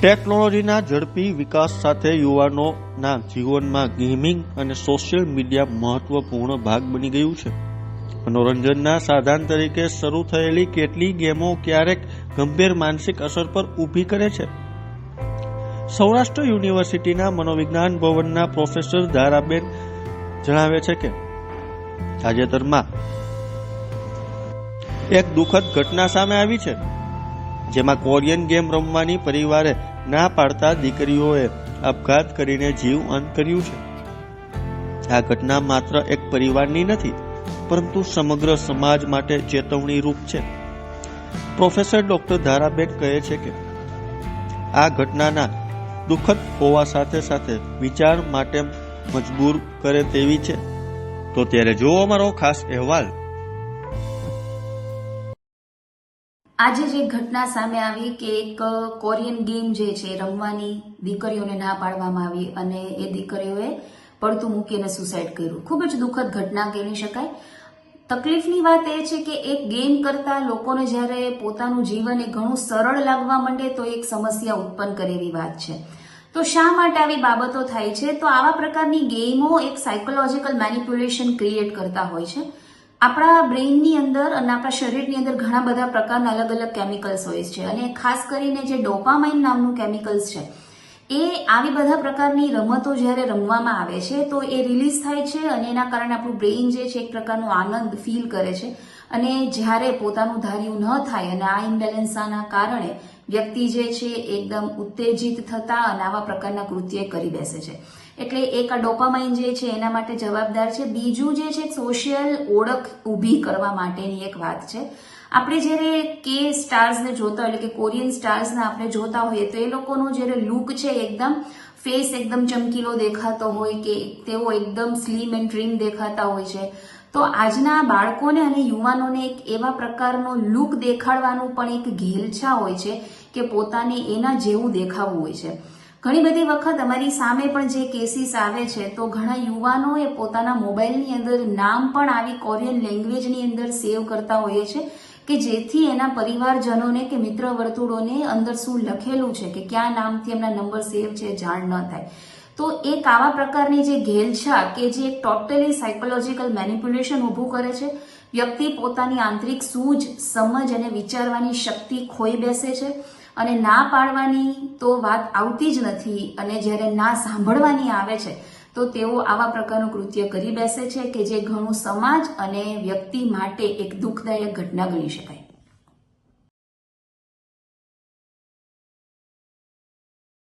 ટેકનોલોજીના ઝડપી વિકાસ સાથે યુવાનોના જીવનમાં ગેમિંગ અને સોશિયલ મીડિયા મહત્વપૂર્ણ ભાગ બની ગયું છે. મનોરંજનના સાધન તરીકે શરૂ થયેલી કેટલી ગેમો ક્યારેક ગંભીર માનસિક અસર પર ઊભી કરે છે? સૌરાષ્ટ્ર યુનિવર્સિટીના મનોવિજ્ઞાન ભવનના પ્રોફેસર ધારાબેન જણાવે છે કે, તાજેતરમાં એક દુઃખદ ઘટના સામે આવી છે. જેમાં કોરિયન ગેમ રમવાની પરિવારે ના પાડતા દીકરીઓએ આપઘાત કરીને જીવ અંત કર્યું છે. આ ઘટના માત્ર એક પરિવારની નથી, પરંતુ સમગ્ર સમાજ માટે ચેતવણી રૂપ છે. પ્રોફેસર ડોક્ટર ધારાબેન કહે છે કે, આ ઘટનાના દુઃખદ હોવા સાથે સાથે વિચાર માટે મજબૂર કરે તેવી છે. તો ત્યારે જુઓ અમારો ખાસ અહેવાલ. આજે જે ઘટના સામે આવી કે એક કોરિયન ગેમ જે છે, રમવાની દીકરીઓને ના પાડવામાં આવી અને એ દીકરીઓએ પડતું મૂકીને સુસાઇડ કર્યું. ખૂબ જ દુઃખદ ઘટના ગણી શકાય. તકલીફની વાત એ છે કે એક ગેમ કરતા લોકોને જ્યારે પોતાનું જીવન એ ઘણું સરળ લાગવા માંડે તો એક સમસ્યા ઉત્પન્ન કરે એવી વાત છે. તો શા માટે આવી બાબતો થાય છે? તો આવા પ્રકારની ગેમો એક સાયકોલોજીકલ મેનિપ્યુલેશન ક્રિએટ કરતા હોય છે. આપણા બ્રેઇનની અંદર અને આપણા શરીરની અંદર ઘણા બધા પ્રકારના અલગ અલગ કેમિકલ્સ હોય છે. અને ખાસ કરીને જે ડોપામાઇન નામનું કેમિકલ્સ છે, એ આવી બધા પ્રકારની રમતો જ્યારે રમવામાં આવે છે, તો એ રિલીઝ થાય છે અને એના કારણે આપણું બ્રેઇન જે છે, એક પ્રકારનો આનંદ ફીલ કરે છે. અને જ્યારે પોતાનું ધાર્યું ન થાય અને આ ઇમ્બેલેન્સના કારણે વ્યક્તિ જે છે એકદમ ઉત્તેજિત થતા અને આવા પ્રકારના કૃત્ય કરી બેસે છે. એટલે એક આ ડોપામાઇન જે છે એના માટે જવાબદાર છે. બીજું જે છે, સોશિયલ ઓળખ ઊભી કરવા માટેની એક વાત છે. આપણે જ્યારે કે સ્ટાર્સને જોતા હોય, એટલે કે કોરિયન સ્ટાર્સને આપણે જોતા હોઈએ, તો એ લોકોનો જ્યારે લુક છે એકદમ ફેસ એકદમ ચમકીલો દેખાતો હોય કે તેઓ એકદમ સ્લીમ એન્ડ ટ્રીમ દેખાતા હોય છે. તો આજના બાળકોને અને યુવાનોને એક એવા પ્રકારનો લુક દેખાડવાનું પણ એક ઘેલછા હોય છે કે પોતાને એના જેવું દેખાવું હોય છે. ઘણી બધી વખત અમારી સામે પણ જે કેસીસ આવે છે, તો ઘણા યુવાનો એ પોતાના મોબાઈલની અંદર નામ પણ આવી કોરિયન લેંગ્વેજની અંદર સેવ કરતા હોઈએ છે કે જેથી એના પરિવારજનોને કે મિત્ર વર્તુળોને અંદર શું લખેલું છે કે ક્યાં નામથી એમના નંબર સેવ છે જાણ ન થાય. તો એક આવા પ્રકારની જે ઘેલછા કે જે ટોટલી સાયકોલોજીકલ મેનિપ્યુલેશન ઊભું કરે છે, વ્યક્તિ પોતાની આંતરિક સૂઝ, સમજ અને વિચારવાની શક્તિ ખોઈ બેસે છે અને ના પાડવાની તો વાત આવતી જ નથી અને જ્યારે ના સાંભળવાની આવે છે, તો તેઓ આવા પ્રકારનું કૃત્ય કરી બેસે છે કે જે ઘણું સમાજ અને વ્યક્તિ માટે એક દુઃખદાયક ઘટના ગણી શકાય.